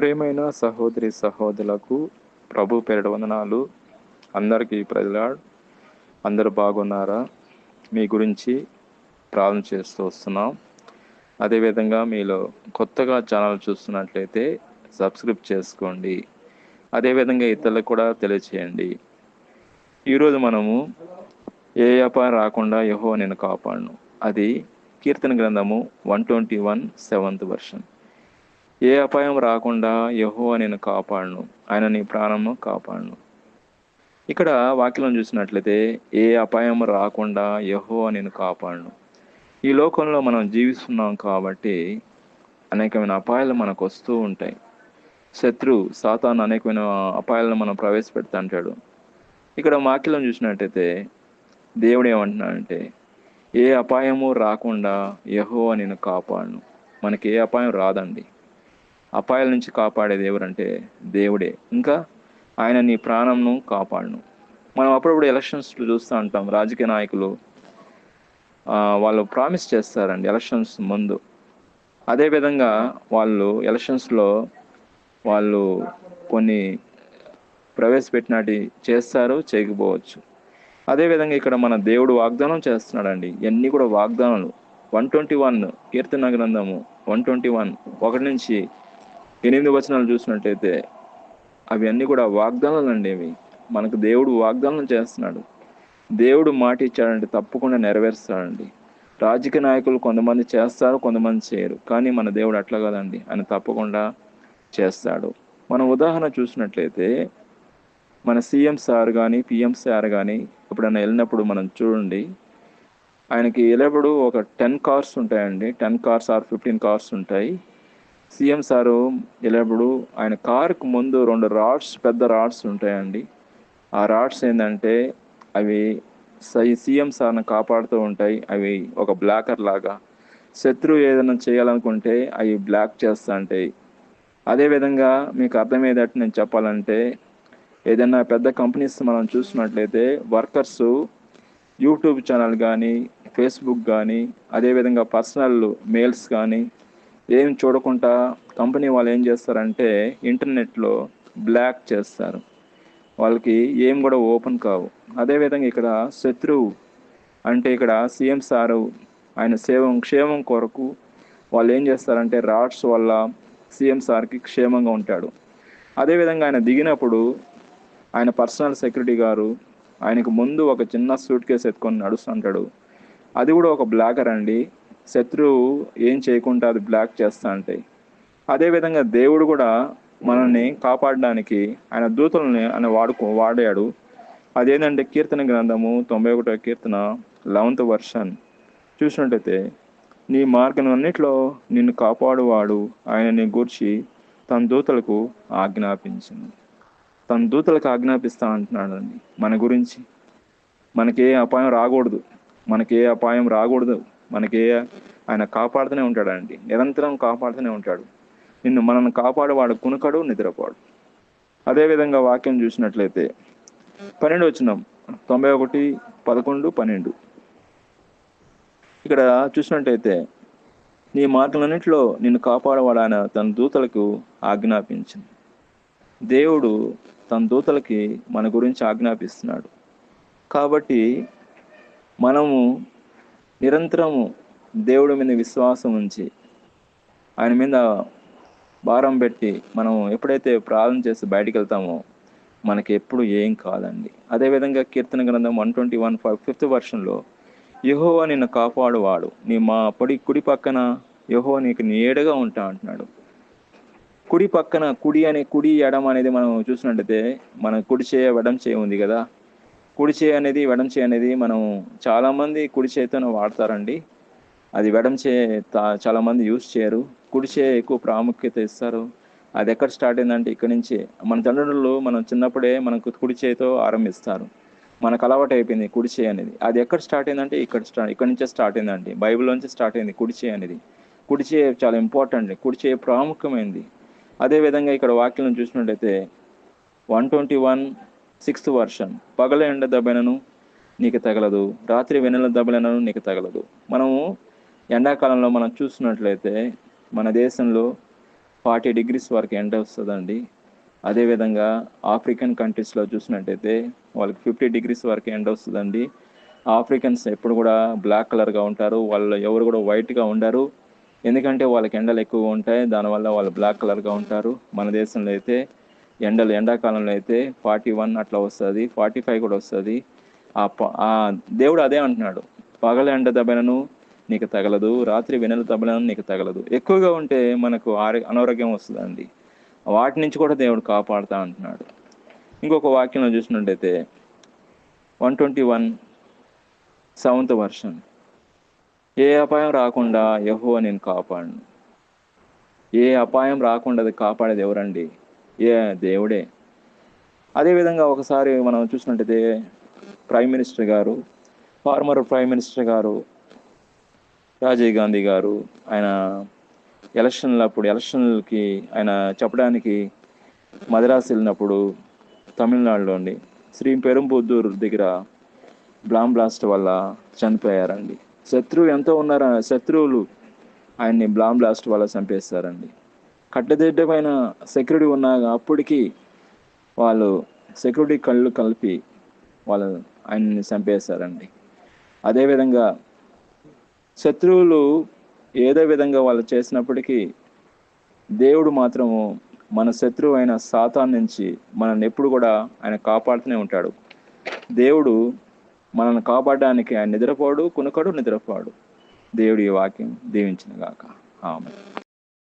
ప్రేమైన సహోదరి సహోదరులకు ప్రభు పేరు వందనాలు. అందరికీ ప్రజలాడ్ అందరూ బాగున్నారా? మీ గురించి ప్రార్థన చేస్తూ వస్తున్నాం. అదేవిధంగా మీలో కొత్తగా ఛానల్ చూస్తున్నట్లయితే సబ్స్క్రైబ్ చేసుకోండి. అదేవిధంగా ఇతరులకు కూడా తెలియచేయండి. ఈరోజు మనము ఏ వ్యాపారం రాకుండా యహో నేను కాపాడును. అది కీర్తన గ్రంథము one twenty one seventh version ఏ అపాయం రాకుండా యహో నేను కాపాడును. ఆయన నీ ప్రాణము కాపాడును. ఇక్కడ వాక్యం చూసినట్లయితే ఏ అపాయం రాకుండా యహో నేను కాపాడును. ఈ లోకంలో మనం జీవిస్తున్నాం కాబట్టి అనేకమైన అపాయాలు మనకు వస్తూ ఉంటాయి. శత్రు సాతాను అనేకమైన అపాయాలను మనం ప్రవేశపెడతా అంటాడు ఇక్కడ వాక్యం చూసినట్టయితే దేవుడు ఏమంటున్నాడంటే ఏ అపాయము రాకుండా యహో నేను కాపాడును. మనకి ఏ అపాయం రాదండి. అపాయాల నుంచి కాపాడేది ఎవరంటే దేవుడే. ఇంకా ఆయన నీ ప్రాణంను కాపాడును. మనం అప్పుడప్పుడు ఎలక్షన్స్ చూస్తూ ఉంటాం. రాజకీయ నాయకులు వాళ్ళు ప్రామిస్ చేస్తారండి ఎలక్షన్స్ ముందు. అదేవిధంగా వాళ్ళు ఎలక్షన్స్లో వాళ్ళు కొన్ని ప్రవేశపెట్టినటి చేస్తారు చేయకపోవచ్చు. అదేవిధంగా ఇక్కడ మన దేవుడు వాగ్దానం చేస్తున్నాడండి. ఇవన్నీ కూడా వాగ్దానాలు. వన్ ట్వంటీ వన్ కీర్తన గ్రంథము వన్ ట్వంటీ వన్ ఒకటి నుంచి ఎనిమిది వచనాలు చూసినట్టయితే అవన్నీ కూడా వాగ్దానాలు అండి ఇవి మనకు దేవుడు వాగ్దానం చేస్తున్నాడు. దేవుడు మాట ఇచ్చాడంటే తప్పకుండా నెరవేరుస్తాడండి. రాజకీయ నాయకులు కొంతమంది చేస్తారు కొంతమంది చేయరు. కానీ మన దేవుడు అట్లా కదండి. ఆయన తప్పకుండా చేస్తాడు. మనం ఉదాహరణ చూసినట్లయితే మన సీఎం సార్ కానీ పిఎం సార్ కానీ ఎప్పుడైనా వెళ్ళినప్పుడు మనం చూడండి. ఆయనకి వెళ్ళేప్పుడు ఒక టెన్ కార్స్ ఉంటాయండి. Ten cars or fifteen cars ఉంటాయి. సీఎం సారు వెళ్ళేప్పుడు ఆయన కార్కు ముందు రెండు రాడ్స్ పెద్ద రాడ్స్ ఉంటాయండి. ఆ రాడ్స్ ఏంటంటే అవి సీఎం సార్ని కాపాడుతూ ఉంటాయి. అవి ఒక బ్లాకర్ లాగా. శత్రువు ఏదైనా చేయాలనుకుంటే అవి బ్లాక్ చేస్తూ ఉంటాయి. అదేవిధంగా మీకు అర్థమయ్యేటట్టు నేను చెప్పాలంటే ఏదైనా పెద్ద కంపెనీస్ మనం చూసినట్లయితే వర్కర్స్ యూట్యూబ్ ఛానల్ కానీ ఫేస్బుక్ కానీ అదేవిధంగా పర్సనల్ మెయిల్స్ కానీ ఏం చూడకుండా కంపెనీ వాళ్ళు ఏం చేస్తారంటే ఇంటర్నెట్లో బ్లాక్ చేస్తారు. వాళ్ళకి ఏం కూడా ఓపెన్ కావు. అదేవిధంగా ఇక్కడ శత్రువు అంటే ఇక్కడ సీఎం సారు ఆయన సేవం క్షేమం కొరకు వాళ్ళు ఏం చేస్తారంటే రాడ్స్ వల్ల సీఎం సార్కి క్షేమంగా ఉంటాడు. అదేవిధంగా ఆయన దిగినప్పుడు ఆయన పర్సనల్ సెక్యూరిటీ గారు ఆయనకు ముందు ఒక చిన్న సూట్ కేసు ఎత్తుకొని నడుస్తుంటాడు. అది కూడా ఒక బ్లాకర్ అండి. శత్రువు ఏం చేయకుండా అది బ్లాక్ చేస్తా అంటే అదేవిధంగా దేవుడు కూడా మనల్ని కాపాడడానికి ఆయన దూతల్ని ఆయన వాడుకో వాడాడు. అదేంటంటే కీర్తన గ్రంథము తొంభై ఒకటో కీర్తన లెవెంత్ వర్షన్. చూసినట్టయితే నీ మార్గం అన్నిట్లో నిన్ను కాపాడువాడు ఆయన నీ గూర్చి తన దూతలకు ఆజ్ఞాపించింది. తన దూతలకు ఆజ్ఞాపిస్తా అంటున్నాడండి మన గురించి. మనకే అపాయం రాకూడదు. మనకే అపాయం రాకూడదు. మనకే ఆయన కాపాడుతూనే ఉంటాడండి. నిరంతరం కాపాడుతూనే ఉంటాడు. నిన్ను మనల్ని కాపాడేవాడు కునుకడు నిద్రపోడు. అదేవిధంగా వాక్యం చూసినట్లయితే పన్నెండు వచ్చినాం. తొంభై ఒకటి పదకొండు పన్నెండు. ఇక్కడ చూసినట్టయితే నీ మార్గలన్నింటిలో నిన్ను కాపాడవాడాన తన దూతలకు ఆజ్ఞాపించింది. దేవుడు తన దూతలకి మన గురించి ఆజ్ఞాపిస్తున్నాడు. కాబట్టి మనము నిరంతరము దేవుడి మీద విశ్వాసం ఉంచి ఆయన మీద భారం పెట్టి మనం ఎప్పుడైతే ప్రార్థన చేసి బయటికి వెళ్తామో మనకి ఎప్పుడు ఏం కాదండి. అదేవిధంగా కీర్తన గ్రంథం one twenty one five fifth వర్షన్లో యహోవా నిన్ను కాపాడువాడు నీ మా పొడి కుడి పక్కన యహో నీకు నీడగా ఉంటా అంటున్నాడు. కుడి పక్కన కుడి అనే కుడి ఎడం అనేది మనం చూసినట్టయితే మన కుడి చేయ వెడం చేయ ఉంది కదా. కుడి చేయి అనేది వెడం చేయి అనేది మనం చాలామంది కుడి చేతితో వాడతారండి. అది వెడం చే చాలా మంది యూస్ చేయరు. కుడి చేయి ఎక్కువ ప్రాముఖ్యత ఇస్తారు. అది ఎక్కడ స్టార్ట్ అయిందంటే ఇక్కడి నుంచి మన తండ్రులు మనం చిన్నప్పుడే మనకు కుడి చేయితో ఆరంభిస్తారు. మనకు అలవాటు అయిపోయింది కుడి చేయి అనేది. అది ఎక్కడ స్టార్ట్ అయిందంటే ఇక్కడ స్టార్ట్ ఇక్కడ నుంచే స్టార్ట్ అయిందండి. బైబిల్ నుంచి స్టార్ట్ అయింది కుడి చేయి అనేది. కుడి చేయి చాలా ఇంపార్టెంట్ కుడి చేయి ప్రాముఖ్యమైంది. అదేవిధంగా ఇక్కడ వాక్యం చూసినట్టయితే one twenty one sixth version. పగల ఎండ దెబ్బనను నీకు తగలదు. రాత్రి వెన్నెల దెబ్బలను నీకు తగలదు. మనము ఎండాకాలంలో మనం చూసినట్లయితే మన దేశంలో ఫార్టీ డిగ్రీస్ వరకు ఎండ వస్తుందండి. అదేవిధంగా ఆఫ్రికన్ కంట్రీస్లో చూసినట్టయితే వాళ్ళకి ఫిఫ్టీ డిగ్రీస్ వరకు ఎండ వస్తుందండి. ఆఫ్రికన్స్ ఎప్పుడు కూడా బ్లాక్ కలర్గా ఉంటారు. వాళ్ళు ఎవరు కూడా వైట్గా ఉండరు. ఎందుకంటే వాళ్ళకి ఎండలు ఎక్కువ ఉంటాయి. దానివల్ల వాళ్ళు బ్లాక్ కలర్గా ఉంటారు. మన దేశంలో అయితే ఎండలు ఎండాకాలంలో అయితే ఫార్టీ వన్ అట్లా వస్తుంది ఫార్టీ ఫైవ్ కూడా వస్తుంది. ఆ ప- దేవుడు అదే అంటున్నాడు. పగల ఎండ దెబ్బలను నీకు తగలదు రాత్రి వెనుల దెబ్బలను నీకు తగలదు. ఎక్కువగా ఉంటే మనకు ఆరో అనారోగ్యం వస్తుందండి. వాటి నుంచి కూడా దేవుడు కాపాడుతా అంటున్నాడు. ఇంకొక వాక్యంలో చూసినట్టయితే one twenty one seventh version. ఏ అపాయం రాకుండా యహో నేను కాపాడను. ఏ అపాయం రాకుండా అది కాపాడేది ఎవరండి? ఏ దేవుడే. అదేవిధంగా ఒకసారి మనం చూసినట్టయితే ప్రైమ్ మినిస్టర్ గారు ఫార్మర్ ప్రైమ్ మినిస్టర్ గారు రాజీవ్ గాంధీ గారు ఆయన ఎలక్షన్లు అప్పుడు ఎలక్షన్లకి ఆయన చెప్పడానికి మద్రాసు వెళ్ళినప్పుడు తమిళనాడులోని శ్రీ పెరుంబుద్దూర్ దగ్గర బ్లామ్ బ్లాస్ట్ వల్ల చనిపోయారండి. శత్రువు ఎంతో ఉన్నారా శత్రువులు ఆయన్ని బ్లామ్ బ్లాస్ట్ వల్ల చంపేస్తారండి కట్టదిడ్డ పైన సెక్యూరిటీ ఉన్నా అప్పటికి వాళ్ళు సెక్యూరిటీ కళ్ళు కలిపి వాళ్ళు ఆయన్ని చంపేశారండి. అదేవిధంగా శత్రువులు ఏదో విధంగా వాళ్ళు చేసినప్పటికీ దేవుడు మాత్రము మన శత్రువు అయిన సాతాన్ నుంచి మనల్ని ఎప్పుడు కూడా ఆయన కాపాడుతూనే ఉంటాడు. దేవుడు మనల్ని కాపాడడానికి ఆయన నిద్రపోడు కునుకడు నిద్రపోడు. దేవుడి వాక్యం దీవించిన గాక. ఆమె